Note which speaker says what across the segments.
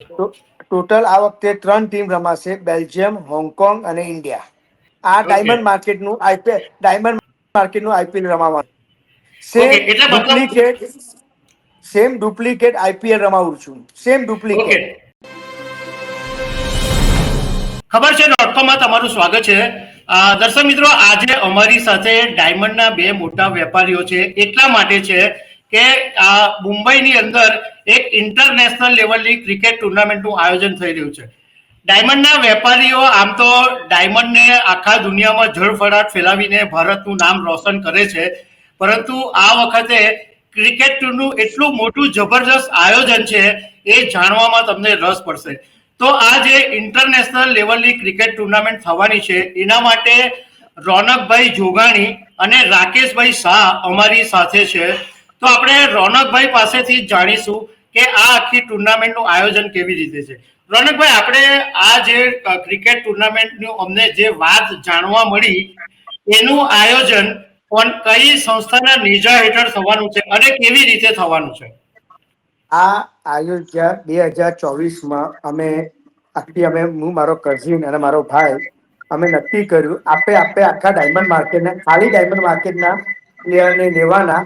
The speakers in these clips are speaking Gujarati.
Speaker 1: ટોટલ આ વખતે ત્રણ ટીમ રમાશે બેલ્જિયમ હોંગકોંગ અને ઇન્ડિયા. આ ડાયમંડ માર્કેટનું આઈપીએલ ડાયમંડ માર્કેટનું IPL રમાવાનું. Same duplicate same duplicate IPL રમાવું છું. સેમ ડુપ્લિકેટ
Speaker 2: ખબર છે ડોટકોમમાં તમારું સ્વાગત છે. દર્શક મિત્રો આજે અમારી સાથે ડાયમંડના બે મોટા વેપારીઓ છે. એટલા માટે છે કે આ મુંબઈની અંદર એક ઇન્ટરનેશનલ લેવલની ક્રિકેટ ટુર્નામેન્ટનું આયોજન થઈ રહ્યું છે. ડાયમંડના વેપારીઓ આમ તો ડાયમંડને આખા દુનિયામાં જળફળાટ ફેલાવીને ભારતનું નામ રોશન કરે છે. પરંતુ આ વખતે ક્રિકેટનું એટલું મોટું જબરજસ્ત આયોજન છે એ જાણવામાં તમને રસ પડશે. તો આ જે ઇન્ટરનેશનલ લેવલની ક્રિકેટ ટુર્નામેન્ટ થવાની છે, એના માટે રોનકભાઈ જોગાણી અને રાકેશભાઈ શાહ અમારી સાથે છે. તો આપણે રોનકભાઈ પાસેથી જાણીશું કે આ આખી ટુર્નામેન્ટનું આયોજન કેવી રીતે છે. રોનકભાઈ, આપણે આ જે ક્રિકેટ ટુર્નામેન્ટનું અમને જે વાત જાણવા મળી, એનું આયોજન પણ કઈ સંસ્થાના નેજા હેઠળ થવાનું છે અને કેવી રીતે થવાનું છે?
Speaker 1: આ આયોજન બે હજાર ચોવીસમાં અમે આખી અમે, હું, મારો કઝિન અને મારો ભાઈ, અમે નક્કી કર્યું, આપે આપે આખા ડાયમંડ માર્કેટના ખાલી ડાયમંડ માર્કેટના પ્લેયરને લેવાના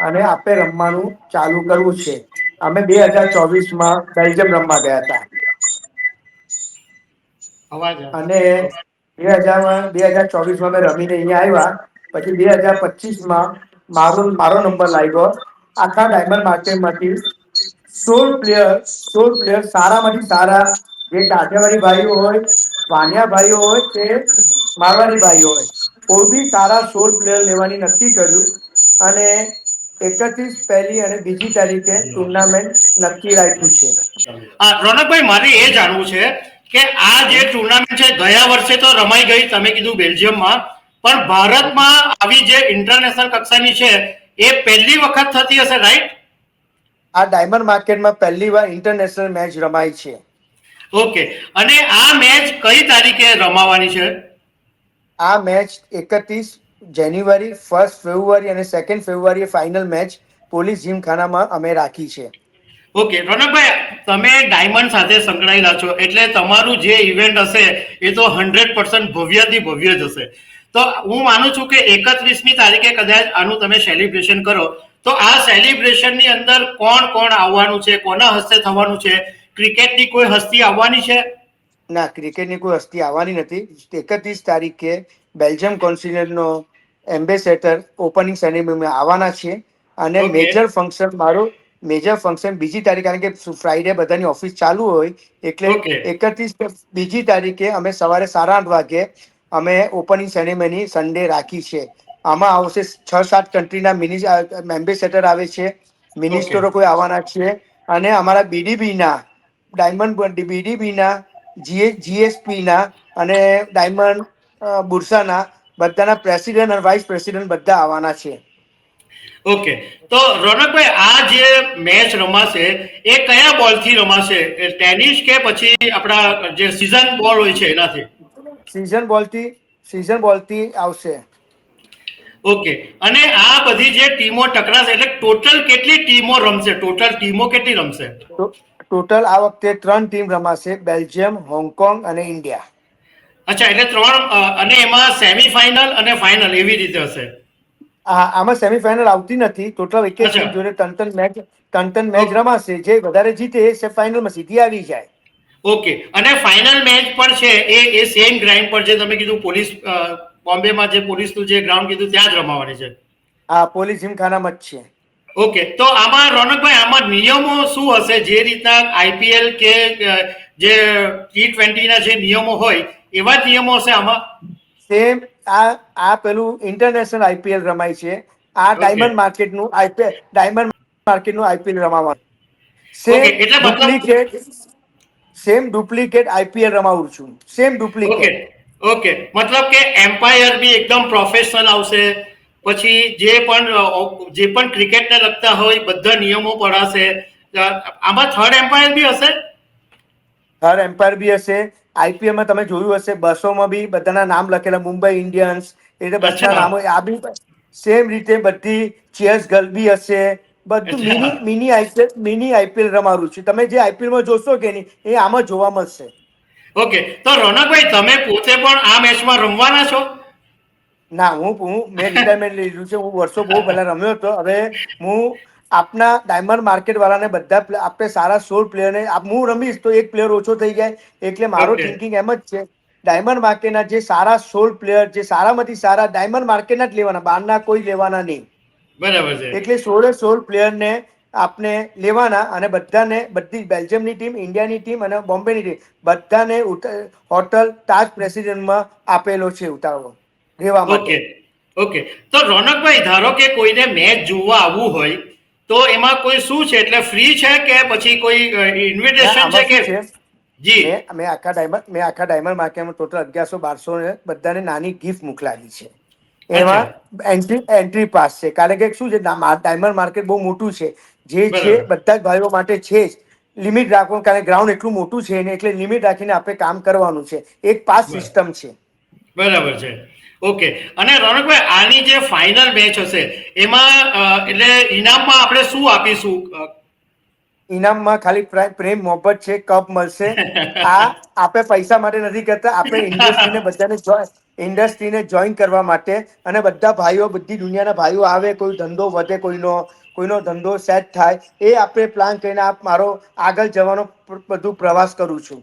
Speaker 1: અને આપે રમવાનું ચાલુ કરવું છે. અમે બે હજાર ચોવીસમાં બેલ્જિયમ રમવા ગયા હતા. અને બે હજાર બે હજાર ચોવીસમાં મેં રમીને અહીંયા આવ્યા. પછી બે હજાર પચીસમાં મારો મારો નંબર લાગ્યો. આખા ડાયમંડ માર્કેટમાંથી સોળ પ્લેયર સોળ પ્લેયર સારામાંથી સારા જે કાઠિયાવાડી ભાઈઓ હોય વાનિયા ભાઈઓ હોય કે મારવાડી ભાઈઓ હોય કોઈ બી સારા સોળ પ્લેયર લેવાની નક્કી કર્યું. અને એકત્રીસ પહેલી અને બીજી તારીખે ટુર્નામેન્ટ નક્કી રાખ્યું છે.
Speaker 2: રોનકભાઈ મારે એ જાણવું છે કે આ જે ટુર્નામેન્ટ છે ગયા વર્ષે તો રમાઈ ગઈ તમે કીધું બેલ્જિયમમાં. પણ ભારતમાં આવી જે ઇન્ટરનેશનલ કક્ષાની છે એ પહેલી વખત થતી હશે રાઈટ
Speaker 1: આ ડાયમંડ માર્કેટમાં પહેલી વાર ઇન્ટરનેશનલ મેચ રમાય છે.
Speaker 2: ઓકે. અને આ મેચ કઈ તારીખે રમાવાની છે?
Speaker 1: આ મેચ એકત્રીસ જાન્યુઆરી ફર્સ્ટ ફેબ્રુઆરી અને સેકન્ડ ફેબ્રુઆરીએ ફાઇનલ મેચ પોલીસ જીમખાનામાં અમે રાખી છે.
Speaker 2: ઓકે રોનકભાઈ તમે ડાયમંડ સાથે સંકળાયેલા છો એટલે તમારું જે ઇવેન્ટ હશે એ તો હંડ્રેડ પર્સન્ટ ભવ્યથી ભવ્ય જ હશે. તો હું માનું છું કે એકત્રીસમી તારીખે કદાચ આનું તમે સેલિબ્રેશન કરો. તો આ સેલિબ્રેશનની અંદર કોણ કોણ આવવાનું છે કોના હસ્તે થવાનું છે? ક્રિકેટની કોઈ હસ્તી આવવાની છે?
Speaker 1: ના ક્રિકેટની કોઈ હસ્તી આવવાની નથી. એકત્રીસ તારીખે બેલ્જિયમ કોન્સિલરનો એમ્બેસેડર ઓપનિંગ સેરેમનીમાં આવવાના છીએ. અને મેજર ફંક્શન મારું મેજર ફંક્શન બીજી તારીખ કારણ કે ફ્રાઈડે બધાની ઓફિસ ચાલુ હોય એટલે એકત્રીસ બીજી તારીખે અમે સવારે સાડા આઠ વાગે અમે ઓપનિંગ સેરેમની સન્ડે રાખી છે. આમાં આવશે છ સાત કન્ટ્રીના મિનિ એમ્બેસેડર આવે છે મિનિસ્ટરો કોઈ આવવાના છે. અને અમારા બીડીબીના ડાયમંડ બીડીબીના જીએ જીએસપીના અને ડાયમંડ બુરસાના બધાના પ્રેસિડેન્ટ અને વાઇસ પ્રેસિડેન્ટ બધા આવવાના છે.
Speaker 2: ઓકે તો રોનકભાઈ આ જે મેચ રમાશે એ કયા બોલથી રમાશે? ટેનિસ કે પછી આપણા જે સીઝન બોલ હોય છે એનાથી?
Speaker 1: સીઝન બોલથી સીઝન બોલથી આવશે.
Speaker 2: ઓકે અને આ બધી જે ટીમો ટકરાશે એટલે ટોટલ કેટલી ટીમો રમશે? ટોટલ ટીમો કેટલી રમશે?
Speaker 1: ટોટલ આ વખતે ત્રણ ટીમ રમાશે બેલ્જિયમ હોંગકોંગ અને ઇન્ડિયા
Speaker 2: અચ્છા એટલે ત્રણ અને એમાં સેમીફાઇનલ અને ફાઇનલ એવી રીતે હશે?
Speaker 1: હા આમાં સેમીફાઇનલ આવતી નથી. ટોટલ એક એક જોડે ત્રણ મેચ ત્રણ મેચ રમાશે. જે વધારે જીતે એ ફાઇનલમાં સીધી આવી જાય.
Speaker 2: ઓકે અને ફાઇનલ મેચ પણ છે એ એ સેમ ગ્રાઉન્ડ પર જે તમે કીધું પોલીસ બોમ્બેમાં જે પોલીસનું જે ગ્રાઉન્ડ કીધું ત્યાં જ રમાવાની છે.
Speaker 1: હા પોલીસ જીમખાનામાં જ છે.
Speaker 2: ઓકે તો આમાં રોનકભાઈ આમાં નિયમો શું હશે? જે રીતના આઈપીએલ કે જે ટી ટ્વેન્ટીના જે નિયમો હોય એવા નિયમો હશે આમાં?
Speaker 1: સેમ આ આ પેલું ઇન્ટરનેશનલ આઈપીએલ રમાય છે. આ. ડાયમંડ માર્કેટનું આઈપીએલ ડાયમંડ માર્કેટનું આઈપીએલ રમાવાનું. સેમ
Speaker 2: એટલે
Speaker 1: ડુપ્લિકેટ સેમ ડુપ્લિકેટ આઈપીએલ રમાવું છું. સેમ ડુપ્લિકેટ
Speaker 2: ઓકે મતલબ કે એમ્પાયર બી એકદમ પ્રોફેશનલ આવશે. પછી જે પણ જે પણ ક્રિકેટને લગતા હોય બધા નિયમો પડાશે. આમાં થર્ડ એમ્પાયર બી હશે?
Speaker 1: થર્ડ એમ્પાયર બી હશે. આઈપીએલમાં તમે જોયું હશે બસોમાં બી બધાના નામ લખેલા મુંબઈ ઇન્ડિયન્સ એટલે બધા નામો આ બી સેમ રીતે બધી ચેસ ગર્લ બી હશે બધું mini mini IPL mini IPL રમારું છું. તમે જે આઈપીએલમાં જોશો કે નહીં એ આમાં જોવા મળશે.
Speaker 2: ઓકે. તો રોનકભાઈ તમે પોતે પણ આ મેચમાં રમવાના છો?
Speaker 1: ના હું હું મેં રિટાયરમેન્ટ લીધું છે. હું વર્ષો બહુ પહેલા રમ્યો હતો. હવે હું આપના ડાયમંડ માર્કેટ વાળાને બધા આપણે સારા સોળ પ્લેયરને હું રમીશ તો એક પ્લેયર ઓછો થઈ જાય એટલે મારો થિંકિંગ એમ જ છે. ડાયમંડ માર્કેટના જે સારા સોળ પ્લેયર જે સારામાંથી સારા ડાયમંડ માર્કેટના જ લેવાના બહારના કોઈ લેવાના નહીં.
Speaker 2: બરાબર છે.
Speaker 1: એટલે સોળે સોળ પ્લેયરને આપણે લેવાના અને બધાને બધી બેલ્જિયમની ટીમ ઇન્ડિયાની ટીમ અને બોમ્બેની ટીમ બધાને હોટલ તાજ પ્રેસિડેન્ટમાં આપેલો છે ઉતારો રહેવા માટે.
Speaker 2: ઓકે ઓકે તો રોનકભાઈ ધારો કે કોઈને મેચ જોવા આવવું હોય તો એમાં કોઈ શું છે? એટલે ફ્રી છે કે પછી કોઈ ઇન્વિટેશન છે કે? જી.
Speaker 1: મેં આખા ડાયમંડ મેં આખા ડાયમંડ માર્કેટમાં ટોટલ અગિયારસો બારસો બધાને નાની ગિફ્ટ મોકલાવી છે. એમાં એન્ટ્રી એન્ટ્રી પાસ છે. કારણ કે શું છે? ડાયમંડ માર્કેટ બહુ મોટું છે. જે છે બધા જ ભાઈઓ માટે છે જ. લિમિટ રાખવાનું કારણ કે ગ્રાઉન્ડ એટલું મોટું છે ને એટલે લિમિટ રાખીને આપણે કામ કરવાનું છે. એક પાસ સિસ્ટમ છે.
Speaker 2: બરાબર છે. ઓકે અને રોનકભાઈ, આની જે ફાઇનલ મેચ હશે, એમાં એટલે ઇનામમાં આપણે શું આપીશું?
Speaker 1: ઇનામમાં ખાલી પ્રેમ મોહબ્બત છે, કપ મળશે. આ આપણે પૈસા માટે નથી કરતા આપણે ઇન્ડસ્ટ્રીને બધાને ઇન્ડસ્ટ્રીને જોઈન કરવા માટે. અને બધા ભાઈઓ, બધી દુનિયાના ભાઈઓ આવે, કોઈ ધંધો વધે, કોઈનો કોઈનો ધંધો સેટ થાય, એ આપણે પ્લાન કરીને આપ મારો આગળ જવાનો બધું પ્રવાસ કરું છું.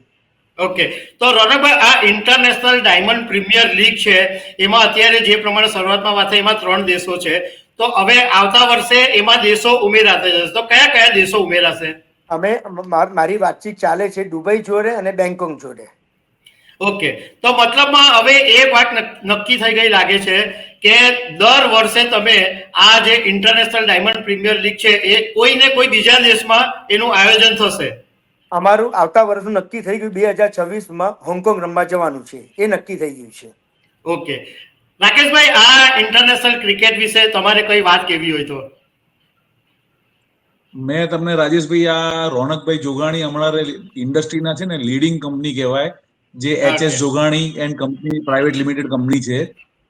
Speaker 2: ઓકે તો રોનકભાઈ આ ઇન્ટરનેશનલ ડાયમંડ પ્રીમિયર લીગ છે. એમાં અત્યારે જે પ્રમાણે શરૂઆતમાં વાત થઈ એમાં ત્રણ દેશો છે. તો હવે આવતા વર્ષે એમાં દેશો ઉમેરાતા જશે. તો કયા કયા દેશો ઉમેરાશે?
Speaker 1: અમે માર- વાતચીત ચાલે છે દુબઈ જોડે અને બેંકોક જોડે.
Speaker 2: ઓકે તો મતલબમાં હવે એ વાત નક- નક્કી થઈ ગઈ લાગે છે કે દર વર્ષે તમે આ જે ઇન્ટરનેશનલ ડાયમંડ પ્રીમિયર લીગ છે એ કોઈ ને કોઈ બીજા દેશમાં એનું આયોજન થશે?
Speaker 1: અમારું આવતા વર્ષનું નક્કી થઈ ગયું બે હજાર છવ્વીસમાં હોંગકોંગ રમવા જવાનું છે. એ નક્કી થઈ ગયું છે.
Speaker 2: ઓકે. રાકેશભાઈ આ ઇન્ટરનેશનલ ક્રિકેટ વિશે તમારે કઈ વાત કેવી હોય તો?
Speaker 3: મેં તમને રાજેશભાઈ આ રોનકભાઈ જોગાણી હમણાં ઇન્ડસ્ટ્રીના છે ને લીડિંગ કંપની કહેવાય જે HS Jogani and company private limited company છે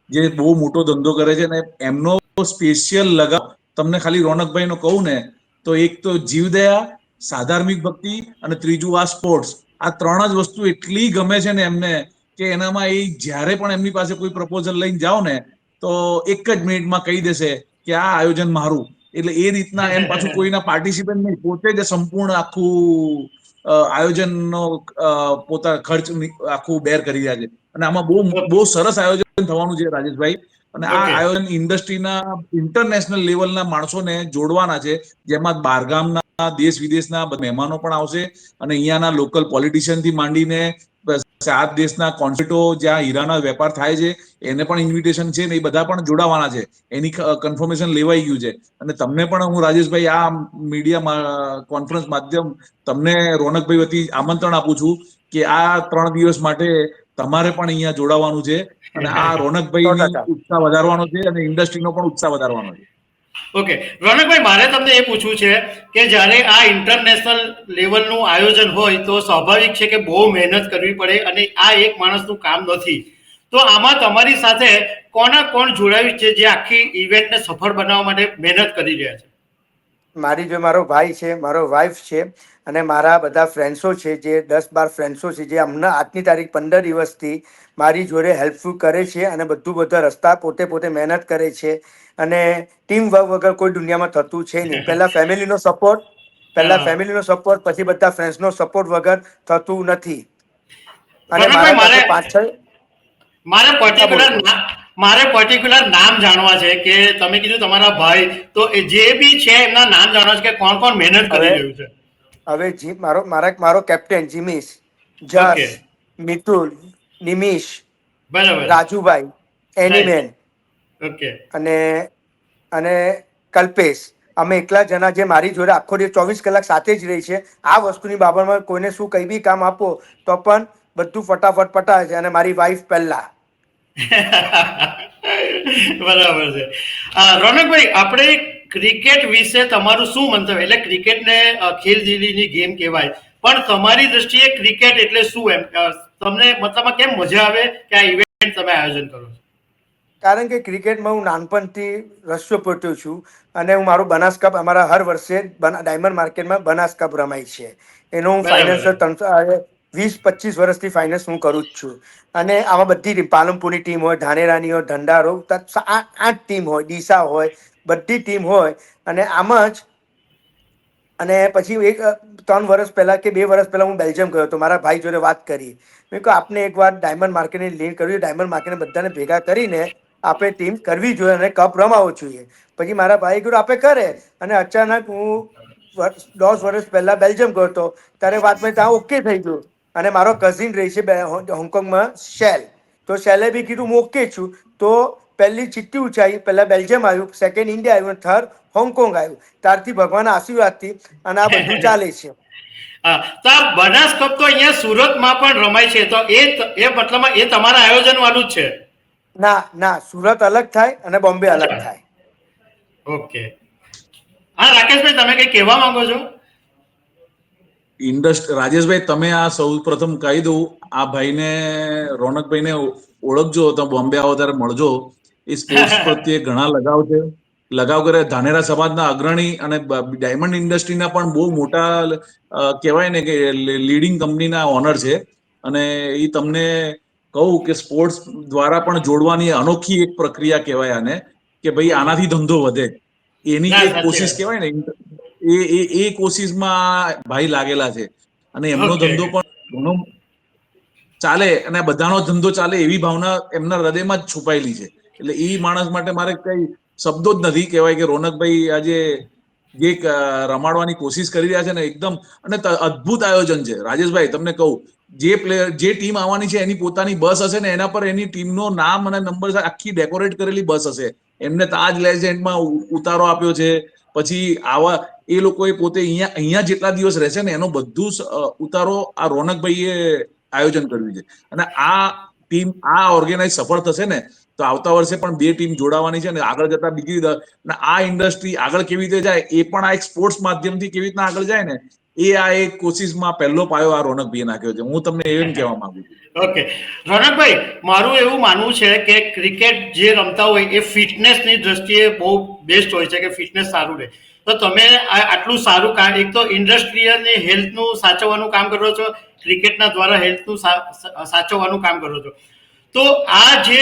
Speaker 3: જે બહુ મોટો ધંધો કરે છે ને એમનો સ્પેશિયલ લગાવ. તમને ખાલી રોનકભાઈ નો કહું ને તો એક તો જીવદયા સાધાર્મિક ભક્તિ અને ત્રીજું આ સ્પોર્ટ્સ આ ત્રણ જ વસ્તુ એટલી ગમે છે ને એમને કે એનામાં એ જ્યારે પણ એમની પાસે કોઈ પ્રપોઝલ લઈને જાઓ ને તો એક જ મિનિટમાં કહી દેશે કે આ આયોજન મારું. એટલે એ રીતના એમ પાછું કોઈના પાર્ટિસિપન્ટ નહીં પોતે જ સંપૂર્ણ આખું આયોજનનો પોતા ખર્ચ આખું બેર કરી રહ્યા છે. અને આમાં બહુ બહુ સરસ આયોજન થવાનું છે રાજેશભાઈ. અને આ આયોજન ઇન્ડસ્ટ્રીના ઇન્ટરનેશનલ લેવલના માણસોને જોડવાના છે જેમાં બારગામના દેશ વિદેશના મહેમાનો પણ આવશે અને અહીંયાના લોકલ પોલિટિશિયનથી માંડીને સાત દેશના કોન્સેટો જ્યાં હીરાના વેપાર થાય છે એને પણ ઇન્વિટેશન છે ને એ બધા પણ જોડાવાના છે. એની કન્ફર્મેશન લેવાઈ ગયું છે. અને તમને પણ હું રાજેશભાઈ આ મીડિયા કોન્ફરન્સ માધ્યમ તમને રોનકભાઈ વતી આમંત્રણ આપું છું કે આ ત્રણ દિવસ માટે તમારે પણ અહીંયા જોડાવાનું છે અને આ રોનકભાઈ ઉત્સાહ વધારવાનો છે અને ઇન્ડસ્ટ્રીનો પણ ઉત્સાહ વધારવાનો છે.
Speaker 2: ઓકે રોનકભાઈ મારે તમને એ પૂછવું છે કે જ્યારે આ ઇન્ટરનેશનલ લેવલનું આયોજન હોય તો સ્વાભાવિક છે કે બહુ મહેનત કરવી પડે અને આ એક માણસનું કામ નથી. તો આમાં તમારી સાથે કોના કોણ જોડાયું છે જે આખી ઇવેન્ટને સફળ બનાવવા માટે મહેનત કરી રહ્યા છે?
Speaker 1: મારી જો મારો ભાઈ છે મારો વાઈફ છે અને મારા બધા ફ્રેન્ડ્સો છે જે દસ બાર ફ્રેન્ડ્સો છે જે હમણાં આજની તારીખ પંદર દિવસથી મારી જોડે હેલ્પફુલ કરે છે અને બધું બધા રસ્તા પોતે પોતે મહેનત કરે છે અને ટીમ વર્ક વગર કોઈ દુનિયામાં થતું છે નહીં પહેલાં ફેમિલીનો સપોર્ટ પહેલાં ફેમિલીનો સપોર્ટ પછી બધા ફ્રેન્ડ્સનો સપોર્ટ વગર થતું નથી અને મારા પાસે
Speaker 2: મારે-
Speaker 1: પાંચ છ
Speaker 2: મારે પર્ટિક્યુલર. મારે પર્ટિક્યુલર નામ જાણવા છે કે તમે કીધું તમારા ભાઈ તો જે બી છે એમના નામ જાણવા છે કે કોણ કોણ મહેનત કરી રહ્યું છે?
Speaker 1: હવે જી મારો મારા મારો કેપ્ટન જીમીશ. જસ મિતુલ નિમિશ
Speaker 2: બરાબર.
Speaker 1: રાજુભાઈ એનીમેન
Speaker 2: ઓકે
Speaker 1: અને અને કલ્પેશ. અમે એકલા જણા જે મારી જોડે આખો દિવસ ચોવીસ કલાક સાથે જ રહી છે. આ વસ્તુની બાબતમાં કોઈને શું કઈ બી કામ આપો તો પણ બધું ફટાફટ પટાવે છે અને મારી વાઈફ પહેલા.
Speaker 2: બરાબર છે. રોનકભાઈ આપણે ક્રિકેટ વિશે તમારું શું મંતવ્ય? એટલે ક્રિકેટને અ, ખેલદિલીની ગેમ કહેવાય. પણ તમારી દ્રષ્ટિએ ક્રિકેટ એટલે શું એમ? તમને મતલબમાં કેમ મજા આવે કે આ ઇવેન્ટ તમે આયોજન કરો છો?
Speaker 1: કારણ કે ક્રિકેટમાં હું નાનપણથી રસ્યો પોટ્યો છું અને હું મારું બનાસ કપ અમારા હર વર્ષે ડાયમંડ માર્કેટમાં બનાસ કપ રમાય છે. એનો હું
Speaker 2: બરાબર.
Speaker 1: વીસ પચીસ વર્ષથી ફાઇનાન્સ હું કરું જ છું. અને આમાં બધી ટીમ, પાલનપુરની ટીમ હોય, ધાનેરાની હોય ઢંડારો આઠ ટીમ હોય, ડીસા હોય, બધી ટીમ હોય. અને આમાં જ અને પછી એક ત્રણ વર્ષ પહેલાં કે બે વર્ષ પહેલાં હું બેલ્જિયમ ગયો હતો. મારા ભાઈ જોડે વાત કરી. મેં કહ્યું આપને એકવાર ડાયમંડ માર્કેટની લીડ કરવી ડાયમંડ માર્કેટને બધાને ભેગા કરીને આપણે ટીમ કરવી જોઈએ અને કપ રમાવો જોઈએ. પછી મારા ભાઈ કીધું આપણે કરે. અને અચાનક હું દસ વર્ષ પહેલાં બેલ્જિયમ ગયો હતો. ત્યારે વાતમાં ત્યાં ઓકે થઈ ગયું. અને મારો કઝિન રહે છે હોંગકોંગમાં શેલ. તો શેલે બી કીધું હું ઓકે છું. તો પહેલી ચિઠ્ઠી ઉંચાઈ પહેલા બેલ્જિયમ આવ્યું સેકન્ડ ઇન્ડિયા આવ્યું થર્ડ હોંગકોંગ આવ્યું. ત્યારથી ભગવાનના આશીર્વાદથી અને આ બધું ચાલે છે.
Speaker 2: તો આ બનાસ કપ તો અહીંયા સુરતમાં પણ રમાય છે. તો એ એ મતલબમાં એ તમારા આયોજન વાળું જ છે?
Speaker 1: ના ના સુરત અલગ થાય અને બોમ્બે અલગ થાય.
Speaker 2: ઓકે. હા રાકેશભાઈ તમે કઈ કહેવા માંગો છો?
Speaker 3: ઇન્ડસ્ટ્રી રાજેશભાઈ તમે આ સૌ પ્રથમ કહી દઉં આ ભાઈને રોનકભાઈને ઓળખજો તો બોમ્બે આવો ત્યારે મળજો. એ સ્પોર્ટ્સ પ્રત્યે ઘણા લગાવ છે. લગાવ કરે ધાનેરા સમાજના અગ્રણી અને ડાયમંડ ઇન્ડસ્ટ્રીના પણ બહુ મોટા કહેવાય ને કે લીડિંગ કંપનીના ઓનર છે. અને એ તમને કહું કે સ્પોર્ટ્સ દ્વારા પણ જોડવાની અનોખી એક પ્રક્રિયા કહેવાય આને કે ભાઈ આનાથી ધંધો વધે. એની એક કોશિશ. કહેવાય ને એ એ એ કોશિશમાં ભાઈ લાગેલા છે. અને એમનો ધંધો પણ ઘણો ચાલે અને બધાનો ધંધો ચાલે એવી ભાવના એમના હૃદયમાં જ છુપાયેલી છે. એટલે એ માણસ માટે મારે કઈ શબ્દો જ નથી કહેવાય કે રોનકભાઈ આજે જે રમાડવાની કોશિશ કરી રહ્યા છે ને એકદમ અને અદ્ભુત આયોજન છે. રાજેશભાઈ તમને કહું જે પ્લેયર જે ટીમ આવવાની છે એની પોતાની બસ હશે ને એના પર એની ટીમનો નામ અને નંબર આખી ડેકોરેટ કરેલી બસ હશે. એમને તાજ લેજેન્ડમાં ઉતારો આપ્યો છે. પછી આવા એ લોકોએ પોતે અહીંયા અહીંયા જેટલા દિવસ રહેશે ને એનો બધું ઉતારો આ રોનકભાઈએ આયોજન કર્યું છે. અને આ ટીમ, આ ઓર્ગેનાઇઝ સફળ થશે ને, તો આવતા વર્ષે પણ બે ટીમ જોડાવાની છે ને આગળ જતા બીજી આ ઇન્ડસ્ટ્રી આગળ કેવી રીતે જાય એ પણ આ એક સ્પોર્ટ્સ માધ્યમથી કેવી રીતના આગળ જાય ને એ આ એક કોશિશમાં પહેલો પાયો આ રોનકભાઈએ નાખ્યો છે. હું તમને એમ કહેવા માંગુ છું.
Speaker 2: ઓકે. રોનકભાઈ, મારું એવું માનવું છે કે ક્રિકેટ જે રમતા હોય એ ફિટનેસની દ્રષ્ટિએ બહુ બેસ્ટ હોય છે કે ફિટનેસ સારું રહે. તો તમે આટલું સારું કામ, એક તો ઇન્ડસ્ટ્રીયલની હેલ્થનું સાચવવાનું કામ કરો છો, ક્રિકેટના દ્વારા હેલ્થનું સાચવવાનું કામ કરો છો. તો આ જે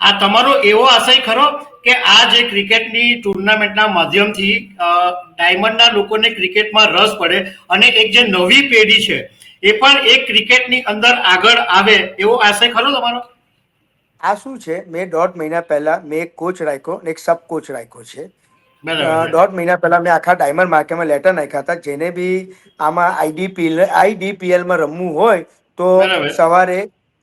Speaker 2: આ તમારો એવો આશય ખરો કે આ જે ક્રિકેટની ટુર્નામેન્ટના માધ્યમથી ડાયમંડના લોકોને ક્રિકેટમાં રસ પડે અને એક જે નવી પેઢી છે એ પણ એક ક્રિકેટની અંદર આગળ આવે એવો આશય ખરો તમારો?
Speaker 1: આ શું છે? મેં દોઢ મહિના પહેલા મેં એક કોચ રાખ્યો એક સબ કોચ રાખ્યો છે. દોઢ મહિના પહેલા મેં આખા ડાયમંડ માર્કેટમાં લેટર નાખ્યા હતા. જેને બી આમાં આઈડીપીએલ આઈડીપીએલમાં રમવું હોય તો સવારે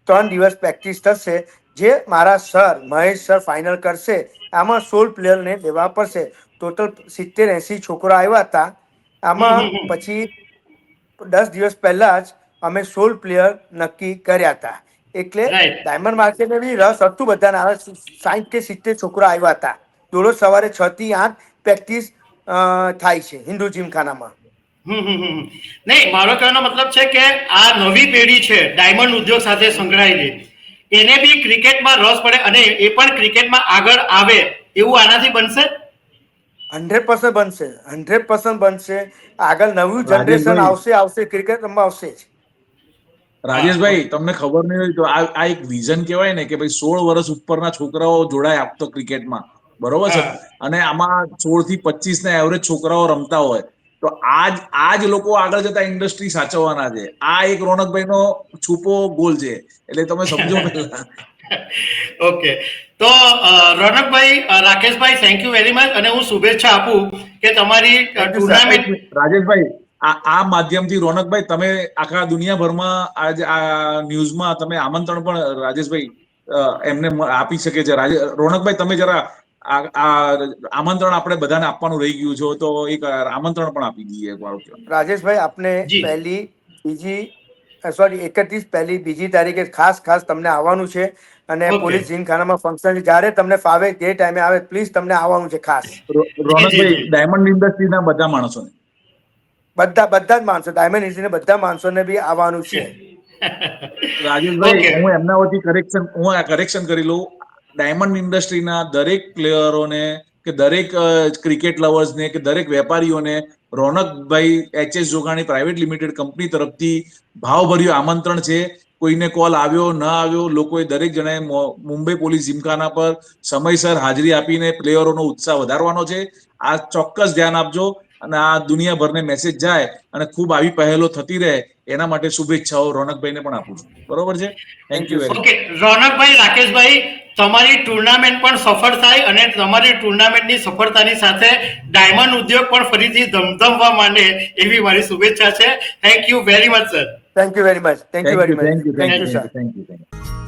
Speaker 1: ત્રણ દિવસ પ્રેક્ટિસ થશે. જે મારા સર મહેશ સર ફાઇનલ કરશે આમાં સોળ પ્લેયરને લેવા પડશે. ટોટલ સિત્તેર એસી છોકરા આવ્યા હતા. આમાં. પછી દસ દિવસ પહેલા જ અમે સોળ પ્લેયર નક્કી કર્યા હતા. એટલે ડાયમંડ માર્કેટને બી રસ હતું બધાને. આવા સાઠ કે સિત્તેર છોકરા આવ્યા હતા. દરરોજ સવારે છ થી આઠ પ્રેક્ટિસ થાય છે હિન્દુ જીમખાનામાં.
Speaker 2: નહીં મારો કહેવાનો મતલબ છે કે આ નવી પેઢી છે ડાયમંડ ઉદ્યોગ સાથે સંકળાયેલી. એને બી ક્રિકેટમાં રસ પડે અને એ પણ ક્રિકેટમાં આગળ આવે એવું આનાથી બનશે?
Speaker 1: હંડ્રેડ પર્સન્ટ બનશે હંડ્રેડ પર્સન્ટ બનશે. આગળ નવું જનરેશન આવશે આવશે ક્રિકેટ રમવા આવશે જ.
Speaker 3: રાજેશભાઈ તમને ખબર નહીં હોય તો આ આ એક વિઝન કહેવાય ને કે ભાઈ સોળ વર્ષ ઉપરના છોકરાઓ જોડાય આપતો ક્રિકેટમાં. બરોબર છે? અને આમાં સોળથી પચીસ ના એવરેજ છોકરાઓ રમતા હોય. તો આજ આજ લોકો આગળ જતા ઇન્ડસ્ટ્રી સાચવવાના છે. આ એક રોનકભાઈ નો છુપો ગોલ છે. એટલે તમે સમજો પહેલા
Speaker 2: ઓકે તો Ronakbhai Rakeshbhai thank you very much અને હું શુભેચ્છા આપું કે તમારી ટુર્નામેન્ટ
Speaker 3: રાજેશભાઈ આ આ માધ્યમથી રોનકભાઈ તમે આખા દુનિયાભરમાં આજ આ ન્યૂઝમાં તમે આમંત્રણ પણ રાજેશભાઈ એમને આપી શકે છે. રોનકભાઈ તમે જરા આમંત્રણ આપણે બધાને આપવાનું રહી ગયું છે. તો એક આમંત્રણ પણ આપી દઈએ એકવાર
Speaker 1: રાજેશભાઈ આપને પહેલી બીજી સોરી એકત્રીસ પહેલી બીજી તારીખે ખાસ ખાસ તમને આવવાનું છે. અને. પોલીસ જીમખાનામાં ફંક્શન જ્યારે તમને ફાવે તે ટાઈમે આવે પ્લીઝ તમને આવવાનું છે ખાસ.
Speaker 3: રોનકભાઈ. ડાયમંડ ઇન્ડસ્ટ્રીના બધા માણસોને.
Speaker 1: બધા બધા જ માણસો. ડાયમંડ ઇન્ડસ્ટ્રીના બધા માણસોને બી આવવાનું છે.
Speaker 3: રાજેશભાઈ. હું એમના વતી કરેક્શન હું આ કરેક્શન કરી લઉં. ડાયમંડ ઇન્ડસ્ટ્રીના દરેક પ્લેયરોને કે દરેક ક્રિકેટ લવર્સને કે દરેક વેપારીઓને Ronakbhai HS Jogani private limited company તરફથી ભાવભર્યું આમંત્રણ છે. કોઈને કોલ આવ્યો, ન આવ્યો, લોકોએ દરેક જણાએ મુંબઈ પોલીસ જીમખાના પર સમયસર હાજરી આપીને પ્લેયરોનો ઉત્સાહ વધારવાનો છે. આ ચોક્કસ ધ્યાન આપજો. અને આ દુનિયાભરને મેસેજ જાય અને ખૂબ આવી પહેલો થતી રહે એના માટે શુભેચ્છાઓ રોનકભાઈને પણ આપું છું. બરોબર છે? Thank you very
Speaker 2: okay Ronakbhai Rakeshbhai તમારી ટુર્નામેન્ટ પણ સફળ થાય અને તમારી ટુર્નામેન્ટની સફળતાની સાથે ડાયમંડ ઉદ્યોગ પણ ફરીથી ધમધમવા માંડે એવી મારી શુભેચ્છા છે. Thank you very much sir
Speaker 1: thank you very much thank you very much thank you
Speaker 3: thank
Speaker 1: sir
Speaker 3: you thank you